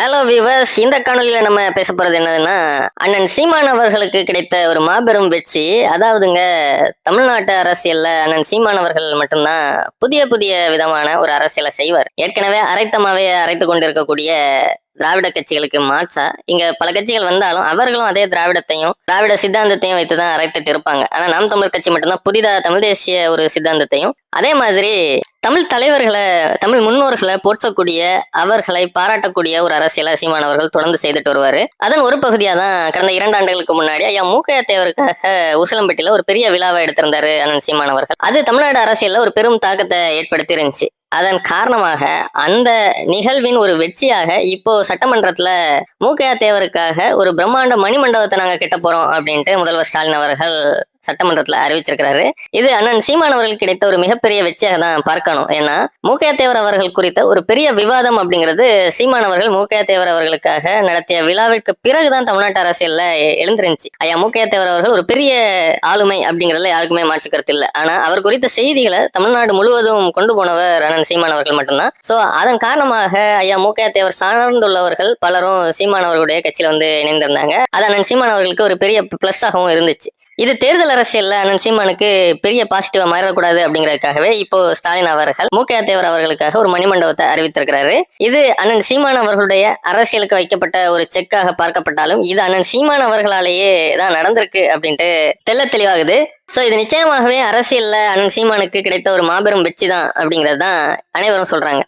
Hello viewers இந்த காணொலியில் நம்ம பேச போகிறது என்னதுன்னா அண்ணன் சீமான் அவர்களுக்கு கிடைத்த ஒரு மாபெரும் வெற்றி. அதாவதுங்க தமிழ்நாட்டு அரசியலில் அண்ணன் சீமான் அவர்கள் மட்டும்தான் புதிய புதிய விதமான ஒரு அரசியலை செய்வார். ஏற்கனவே அரைத்தமாவே அரைத்து கொண்டிருக்கக்கூடிய திராவிட கட்சிகளுக்கு மாற்றா இங்க பல கட்சிகள் வந்தாலும் அவர்களும் அதே திராவிடத்தையும் திராவிட சித்தாந்தத்தையும் வைத்துதான் அரைத்துட்டு இருப்பாங்க. ஆனா நாம் தமிழர் கட்சி மட்டும்தான் புதிதாக தமிழ் தேசிய ஒரு சித்தாந்தத்தையும் அதே மாதிரி தமிழ் தலைவர்களை தமிழ் முன்னோர்களை போற்றக்கூடிய அவர்களை பாராட்டக்கூடிய ஒரு அரசியலை சீமானவர்கள் தொடர்ந்து செய்துட்டு வருவாரு. அதன் ஒரு பகுதியாக தான் கடந்த இரண்டு ஆண்டுகளுக்கு முன்னாடி ஐயா மூக்கையா தேவருக்காக உசிலம்பட்டியில ஒரு பெரிய விழாவை எடுத்திருந்தாரு அண்ணன் சீமானவர்கள் அது தமிழ்நாடு அரசியல்ல ஒரு பெரும் தாக்கத்தை ஏற்படுத்தி இருந்துச்சு அதன் காரணமாக அந்த நிகழ்வின் ஒரு வெற்றியாக இப்போ சட்டமன்றத்துல மூக்கையா தேவருக்காக ஒரு பிரம்மாண்ட மணிமண்டபத்தை நாங்க கிட்ட போறோம் அப்படின்ட்டு முதல்வர் ஸ்டாலின் அவர்கள் சட்டமன்றத்துல அறிவிச்சிருக்கிறாரு. இது அண்ணன் சீமான் கிடைத்த ஒரு மிகப்பெரிய வெற்றியாக தான் பார்க்கணும். ஏன்னா மூக்கையா தேவர் அவர்கள் குறித்த ஒரு பெரிய விவாதம் அப்படிங்கிறது சீமான் அவர்கள் மூக்கையா தேவர் அவர்களுக்காக நடத்திய விழாவிற்கு பிறகுதான் தமிழ்நாட்டு அரசியல்ல எழுந்திருந்துச்சு. ஐயா மூக்கையா தேவர் அவர்கள் ஒரு பெரிய ஆளுமை அப்படிங்கிறதுல யாருக்குமே மாற்றுக்கிறது இல்லை. ஆனா அவர் குறித்த செய்திகளை தமிழ்நாடு முழுவதும் கொண்டு போனவர் அண்ணன் சீமான் அவர்கள் மட்டும்தான். சோ அதன் காரணமாக ஐயா மூக்கையா தேவர் சார்ந்துள்ளவர்கள் பலரும் சீமான் அவர்களுடைய கட்சியில வந்து இணைந்திருந்தாங்க. அது அண்ணன் சீமான் அவர்களுக்கு ஒரு பெரிய பிளஸ் ஆகவும் இருந்துச்சு. இது தேர்தல் அரசியல்ல அண்ணன் சீமானுக்கு பெரிய பாசிட்டிவா மாறக்கூடாது அப்படிங்கறதுக்காகவே இப்போ ஸ்டாலின் அவர்கள் மூக்கையா தேவர் அவர்களுக்காக ஒரு மணிமண்டபத்தை அறிவித்திருக்கிறாரு. இது அண்ணன் சீமான் அவர்களுடைய அரசியலுக்கு வைக்கப்பட்ட ஒரு செக்காக பார்க்கப்பட்டாலும் இது அண்ணன் சீமான் அவர்களாலேயே தான் நடந்திருக்கு அப்படின்ட்டு தெல்ல தெளிவாகுது. சோ இது நிச்சயமாகவே அரசியல்ல அண்ணன் சீமானுக்கு கிடைத்த ஒரு மாபெரும் வெற்றி தான் அப்படிங்கிறது தான் அனைவரும் சொல்றாங்க.